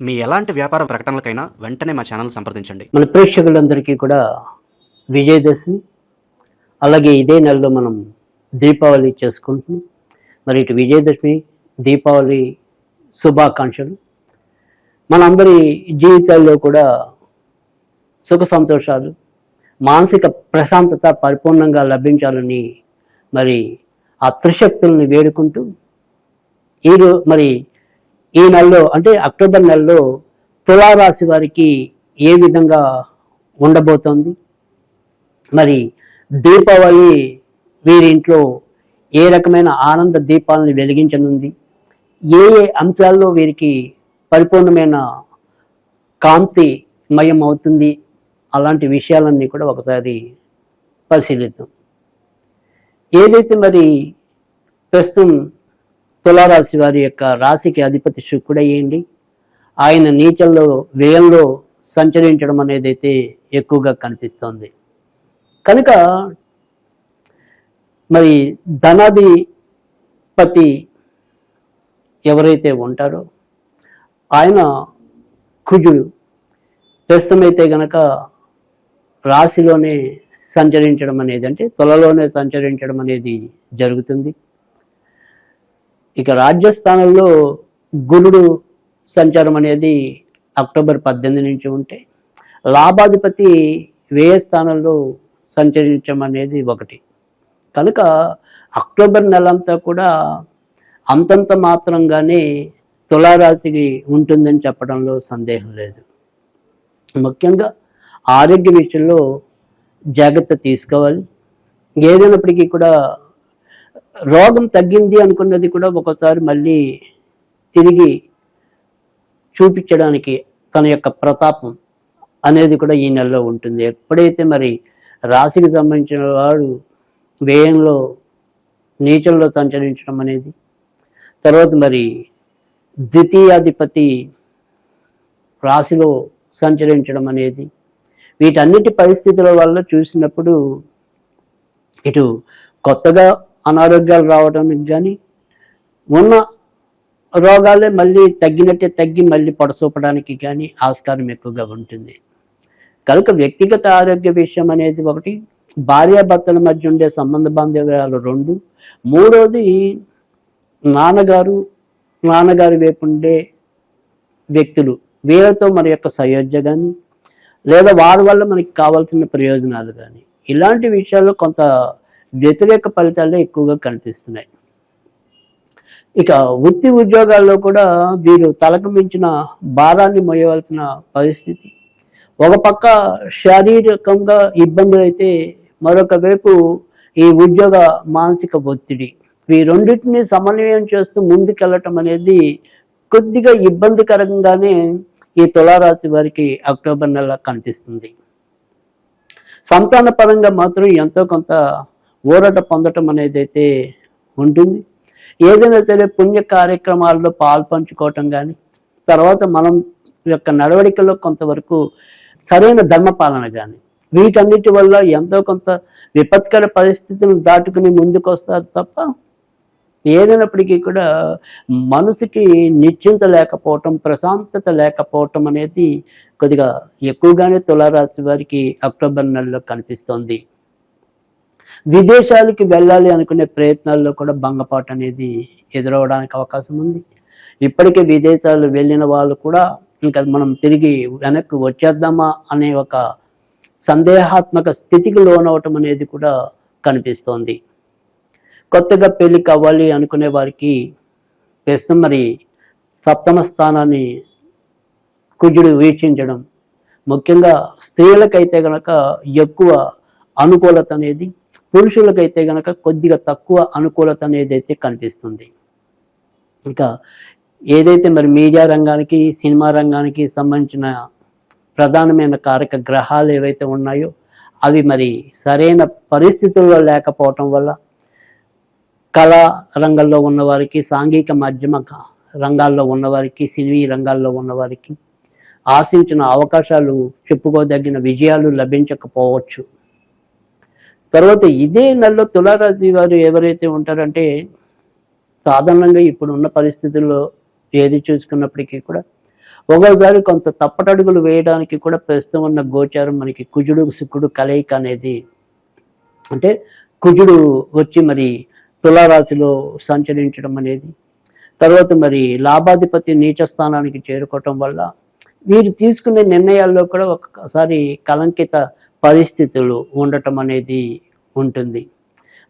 మీ ఎలాంటి వ్యాపార ప్రకటనలకైనా వెంటనే మా ఛానల్ సంప్రదించండి. మన ప్రేక్షకులందరికీ కూడా విజయదశమి అలాగే ఇదే నెలలో మనం దీపావళి చేసుకుంటున్నాం. మరి ఇటు విజయదశమి దీపావళి శుభాకాంక్షలు. మనందరి జీవితాల్లో కూడా సుఖ సంతోషాలు మానసిక ప్రశాంతత పరిపూర్ణంగా లభించాలని మరి ఆ త్రిశక్తుల్ని వేడుకుంటూ ఈరో మరి ఈ నెలలో అంటే అక్టోబర్ నెలలో తులారాశి వారికి ఏ విధంగా ఉండబోతోంది? మరి దీపావళి వీరి ఇంట్లో ఏ రకమైన ఆనంద దీపాలను వెలిగించనుంది? ఏ ఏ అంశాల్లో వీరికి పరిపూర్ణమైన కాంతిమయం అవుతుంది? అలాంటి విషయాలన్నీ కూడా ఒకసారి పరిశీలిద్దాం. ఏదైతే మరి ప్రస్తుతం తులారాశి వారి యొక్క రాశికి అధిపతి శుక్రుడయ్యండి ఆయన నీచల్లో వ్యయంలో సంచరించడం అనేది అయితే ఎక్కువగా కనిపిస్తోంది. కనుక మరి ధనాధిపతి ఎవరైతే ఉంటారో ఆయన కుజుడు. ప్రస్తుతమైతే గనక రాశిలోనే సంచరించడం అనేది అంటే తులలోనే సంచరించడం అనేది జరుగుతుంది. ఇక రాజ్యస్థానంలో గురుడు సంచారం అనేది అక్టోబర్ పద్దెనిమిది నుంచి ఉంటే లాభాధిపతి వ్యయ స్థానంలో సంచరించడం అనేది ఒకటి. కనుక అక్టోబర్ నెలంతా కూడా అంతంత మాత్రంగానే తులారాశికి ఉంటుందని చెప్పడంలో సందేహం లేదు. ముఖ్యంగా ఆరోగ్య విషయంలో జాగ్రత్త తీసుకోవాలి. ఏదైనప్పటికీ కూడా రోగం తగ్గింది అనుకున్నది కూడా ఒకసారి మళ్ళీ తిరిగి చూపించడానికి తన యొక్క ప్రతాపం అనేది కూడా ఈ నెలలో ఉంటుంది. ఎప్పుడైతే మరి రాశికి సంబంధించిన వాడు వ్యయంలో నీచంలో సంచరించడం అనేది తర్వాత మరి ద్వితీయాధిపతి రాశిలో సంచరించడం అనేది వీటన్నిటి పరిస్థితుల వల్ల చూసినప్పుడు ఇటు కొత్తగా అనారోగ్యాలు రావడానికి కానీ ఉన్న రోగాలే మళ్ళీ తగ్గినట్టే తగ్గి మళ్ళీ పొడసూపడానికి కానీ ఆస్కారం ఎక్కువగా ఉంటుంది. కనుక వ్యక్తిగత ఆరోగ్య విషయం అనేది ఒకటి భార్యాభర్తల మధ్య ఉండే సంబంధ బాంధవ్యాలు రెండు. మూడోది నాన్నగారు నాన్నగారి వైపు ఉండే వ్యక్తులు వీళ్ళతో మన యొక్క సయోధ్య కానీ లేదా వారి వల్ల మనకి కావాల్సిన ప్రయోజనాలు కానీ. ఇలాంటి విషయాల్లో కొంత వ్యతిరేక ఫలితాలే ఎక్కువగా కనిపిస్తున్నాయి. ఇక వృత్తి ఉద్యోగాల్లో కూడా వీరు తలకు మించిన భారాన్ని మోయవలసిన పరిస్థితి. ఒక పక్క శారీరకంగా ఇబ్బందులు అయితే మరొక వైపు ఈ ఉద్యోగ మానసిక ఒత్తిడి. ఈ రెండింటిని సమన్వయం చేస్తూ ముందుకెళ్ళటం అనేది కొద్దిగా ఇబ్బందికరంగానే ఈ తులారాశి వారికి అక్టోబర్ నెల కనిపిస్తుంది. సంతాన పరంగా మాత్రం ఎంతో కొంత ఊరట పొందటం అనేది అయితే ఉంటుంది. ఏదైనా సరే పుణ్య కార్యక్రమాల్లో పాల్పంచుకోవటం కానీ తర్వాత మనం యొక్క నడవడికలో కొంతవరకు సరైన ధర్మ పాలన కానీ వీటన్నిటి వల్ల ఎంతో కొంత విపత్కర పరిస్థితులను దాటుకుని ముందుకు వస్తారు తప్ప ఏదైనప్పటికీ కూడా మనసుకి నిశ్చింత లేకపోవటం ప్రశాంతత లేకపోవటం అనేది కొద్దిగా ఎక్కువగానే తులారాశి వారికి అక్టోబర్ నెలలో కనిపిస్తోంది. విదేశాలకి వెళ్ళాలి అనుకునే ప్రయత్నాల్లో కూడా భంగపాటు అనేది ఎదురవడానికి అవకాశం ఉంది. ఇప్పటికే విదేశాలు వెళ్ళిన వాళ్ళు కూడా ఇంకా మనం తిరిగి వెనక్కి వచ్చేద్దామా అనే ఒక సందేహాత్మక స్థితికి లోనవటం అనేది కూడా కనిపిస్తోంది. కొత్తగా పెళ్ళి కావాలి అనుకునే వారికి ప్రస్తుతం మరి సప్తమ స్థానాన్ని కుజుడు వీక్షించడం ముఖ్యంగా స్త్రీలకైతే గనక ఎక్కువ అనుకూలత అనేది పురుషులకైతే గనక కొద్దిగా తక్కువ అనుకూలత అనేది అయితే కనిపిస్తుంది. ఇంకా ఏదైతే మరి మీడియా రంగానికి సినిమా రంగానికి సంబంధించిన ప్రధానమైన కారక గ్రహాలు ఏవైతే ఉన్నాయో అవి మరి సరైన పరిస్థితుల్లో లేకపోవటం వల్ల కళా రంగంలో ఉన్నవారికి సాంఘిక మాధ్యమ రంగాల్లో ఉన్నవారికి సినీ రంగాల్లో ఉన్నవారికి ఆశించిన అవకాశాలు చెప్పుకోదగిన విజయాలు లభించకపోవచ్చు. తర్వాత ఇదే నెలలో తులారాశి వారు ఎవరైతే ఉంటారంటే సాధారణంగా ఇప్పుడున్న పరిస్థితుల్లో ఏది చూసుకున్నప్పటికీ కూడా ఒక్కోసారి కొంత తప్పటడుగులు వేయడానికి కూడా ప్రస్తుతం ఉన్న గోచారం మనకి కుజుడు శుక్రుడు కలయిక అనేది. అంటే కుజుడు వచ్చి మరి తులారాశిలో సంచరించడం అనేది. తర్వాత మరి లాభాధిపతి నీచ స్థానానికి చేరుకోవటం వల్ల వీరు తీసుకునే నిర్ణయాల్లో కూడా ఒక్కసారి కలంకిత పరిస్థితులు ఉండటం అనేది ఉంటుంది.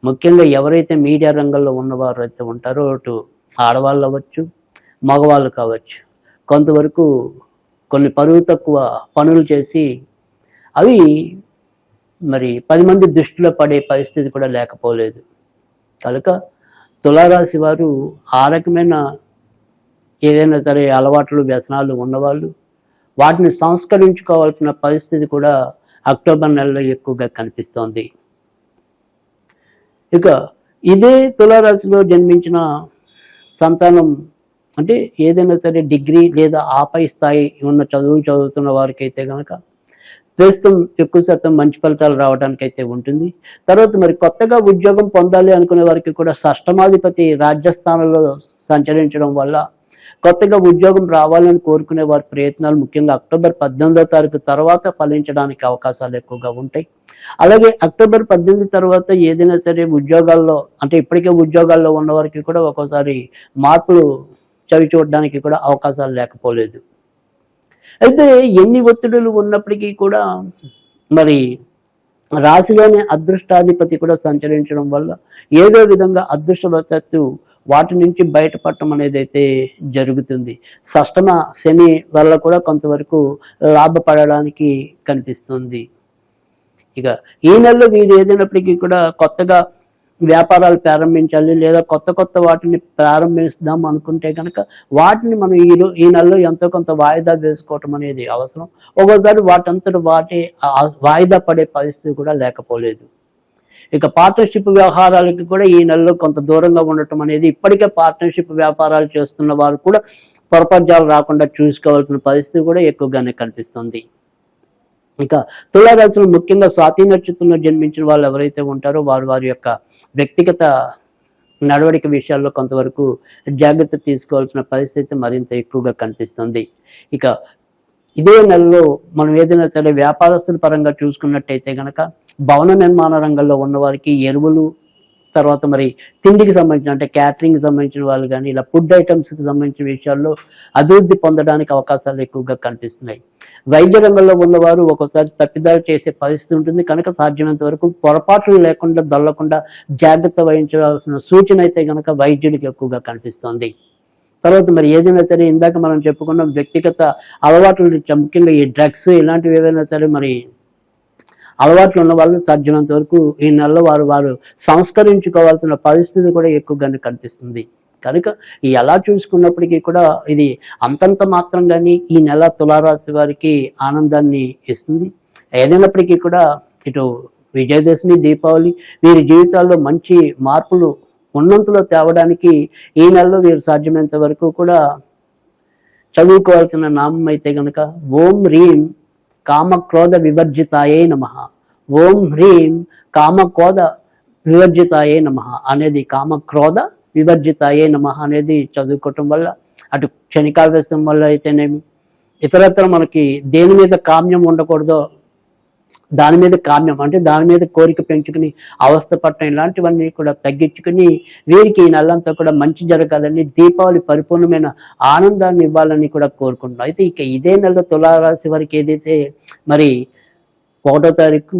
ముఖ్యంగా ఎవరైతే మీడియా రంగంలో ఉన్నవారు అయితే ఉంటారో అటు ఆడవాళ్ళు అవ్వచ్చు మగవాళ్ళు కావచ్చు. కొంతవరకు కొన్ని పరువు తక్కువ పనులు చేసి అవి మరి పది మంది దృష్టిలో పడే పరిస్థితి కూడా లేకపోలేదు. కనుక తులారాశి వారు ఆ రకమైన ఏదైనా సరే అలవాట్లు వ్యసనాలు ఉన్నవాళ్ళు వాటిని సంస్కరించుకోవాల్సిన పరిస్థితి కూడా అక్టోబర్ నెలలో ఎక్కువగా కనిపిస్తోంది. ఇక ఇదే తులారాశిలో జన్మించిన సంతానం అంటే ఏదైనా సరే డిగ్రీ లేదా ఆపై స్థాయి ఉన్న చదువులు చదువుతున్న వారికి అయితే కనుక ప్రస్తుతం ఎక్కువ శాతం మంచి ఫలితాలు రావడానికి అయితే ఉంటుంది. తర్వాత మరి కొత్తగా ఉద్యోగం పొందాలి అనుకునే వారికి కూడా షష్టమాధిపతి రాజ్యస్థానంలో సంచరించడం వల్ల కొత్తగా ఉద్యోగం రావాలని కోరుకునే వారి ప్రయత్నాలు ముఖ్యంగా అక్టోబర్ పద్దెనిమిదో తారీఖు తర్వాత ఫలించడానికి అవకాశాలు ఎక్కువగా ఉంటాయి. అలాగే అక్టోబర్ పద్దెనిమిది తర్వాత ఏదైనా సరే ఉద్యోగాల్లో అంటే ఇప్పటికే ఉద్యోగాల్లో ఉన్న వారికి కూడా ఒక్కోసారి మార్పులు చవి చూడడానికి కూడా అవకాశాలు లేకపోలేదు. అయితే ఎన్ని ఒత్తిడులు ఉన్నప్పటికీ కూడా మరి రాశిలోనే అదృష్టాధిపతి కూడా సంచరించడం వల్ల ఏదో విధంగా అదృష్టవత్తు వాటి నుంచి బయటపడటం అనేది అయితే జరుగుతుంది. షష్టమ శని వల్ల కూడా కొంతవరకు లాభపడడానికి కనిపిస్తుంది. ఇక ఈ నెలలో వీరు ఏదైనప్పటికీ కూడా కొత్తగా వ్యాపారాలు ప్రారంభించాలి లేదా కొత్త కొత్త వాటిని ప్రారంభిస్తాం అనుకుంటే కనుక వాటిని మనం ఈ ఈ నెలలో ఎంతో కొంత వాయిదా వేసుకోవటం అనేది అవసరం. ఒక్కోసారి వాటంతట వాటి వాయిదా పడే పరిస్థితి కూడా లేకపోలేదు. ఇక పార్ట్నర్షిప్ వ్యవహారాలకి కూడా ఈ నెలలో కొంత దూరంగా ఉండటం అనేది ఇప్పటికే పార్ట్నర్షిప్ వ్యాపారాలు చేస్తున్న వారు కూడా పొరపర్జాలు రాకుండా చూసుకోవాల్సిన పరిస్థితి కూడా ఎక్కువగానే కనిపిస్తుంది. ఇక తులారాశులు ముఖ్యంగా స్వాతి నక్షత్రంలో జన్మించిన వాళ్ళు ఎవరైతే ఉంటారో వారు వారి యొక్క వ్యక్తిగత నడవడిక విషయాల్లో కొంతవరకు జాగ్రత్త తీసుకోవాల్సిన పరిస్థితి మరింత ఎక్కువగా కనిపిస్తుంది. ఇక ఇదే నెలలో మనం ఏదైనా సరే వ్యాపారస్తుల పరంగా చూసుకున్నట్టయితే గనక భవన నిర్మాణ రంగంలో ఉన్న వారికి ఎరువులు తర్వాత మరి తిండికి సంబంధించిన అంటే క్యాటరింగ్ సంబంధించిన వాళ్ళు కానీ ఇలా ఫుడ్ ఐటమ్స్కి సంబంధించిన విషయాల్లో అభివృద్ధి పొందడానికి అవకాశాలు ఎక్కువగా కనిపిస్తున్నాయి. వైద్య రంగంలో ఉన్నవారు ఒక్కోసారి తప్పిదారు చేసే పరిస్థితి ఉంటుంది. కనుక సాధ్యమైనంత వరకు పొరపాట్లు లేకుండా దొల్లకుండా జాగ్రత్త వహించవలసిన సూచన అయితే కనుక వైద్యుడికి ఎక్కువగా కనిపిస్తోంది. తర్వాత మరి ఏదైనా సరే ఇందాక మనం చెప్పుకున్న వ్యక్తిగత అలవాట్ల రీత్యా ముఖ్యంగా ఈ డ్రగ్స్ ఇలాంటివి ఏవైనా సరే మరి అలవాట్లు ఉన్న వాళ్ళు సాధ్యమైనంత వరకు ఈ నెలలో వారు వారు సంస్కరించుకోవాల్సిన పరిస్థితి కూడా ఎక్కువగానే కనిపిస్తుంది. కనుక ఈ ఎలా చూసుకున్నప్పటికీ కూడా ఇది అంతంత మాత్రం కానీ ఈ నెల తులారాశి వారికి ఆనందాన్ని ఇస్తుంది. ఏదైనప్పటికీ కూడా ఇటు విజయదశమి దీపావళి వీరి జీవితాల్లో మంచి మార్పులు ఉన్నంతలో తేవడానికి ఈ నెలలో వీరు సాధ్యమైనంత వరకు కూడా చదువుకోవాల్సిన నామం అయితే కనుక ఓం రీం కామక్రోధ వివర్జితాయే నమ. ఓం హ్రీం కామక్రోధ వివర్జితాయే నమ అనేది కామక్రోధ వివర్జితాయే నమ అనేది చదువుకోవటం వల్ల అటు క్షణికావేశం వల్ల అయితేనేమి. ఇతరత్ర మనకి దేని మీద కామ్యం ఉండకూడదో దాని మీద కామ్యం అంటే దాని మీద కోరిక పెంచుకుని అవస్థ ఇలాంటివన్నీ కూడా తగ్గించుకుని వీరికి ఈ నెలంతా కూడా మంచి జరగాలని దీపావళి పరిపూర్ణమైన ఆనందాన్ని ఇవ్వాలని కూడా కోరుకుంటున్నాం. అయితే ఇక ఇదే నెల తులారాశి వారికి ఏదైతే మరి ఒకటో తారీఖు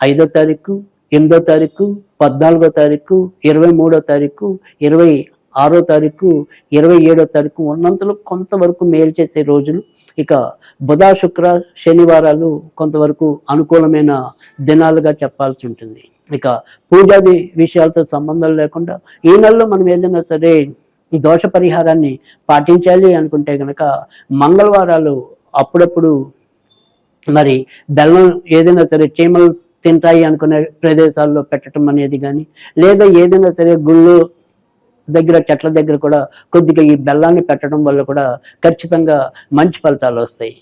ఐదో తారీఖు ఎనిమిదో తారీఖు పద్నాలుగో తారీఖు ఇరవై మూడో తారీఖు ఇరవై ఆరో తారీఖు ఇరవై ఏడో తారీఖు ఉన్నంతలో కొంతవరకు మేలు చేసే రోజులు ఇక బుధ శుక్ర శనివారాలు కొంతవరకు అనుకూలమైన దినాలుగా చెప్పాల్సి ఉంటుంది. ఇక పూజాది విషయాలతో సంబంధం లేకుండా ఈ నెలలో మనం ఏదైనా సరే ఈ దోష పరిహారాన్ని పాటించాలి అనుకుంటే గనక మంగళవారాలు అప్పుడప్పుడు మరి బెల్లం ఏదైనా సరే చీమలు తింటాయి అనుకునే ప్రదేశాల్లో పెట్టడం అనేది కానీ లేదా ఏదైనా సరే గుళ్ళు దగ్గర చెట్ల దగ్గర కూడా కొద్దిగా ఈ బెల్లాన్ని పెట్టడం వల్ల కూడా ఖచ్చితంగా మంచి ఫలితాలు వస్తాయి.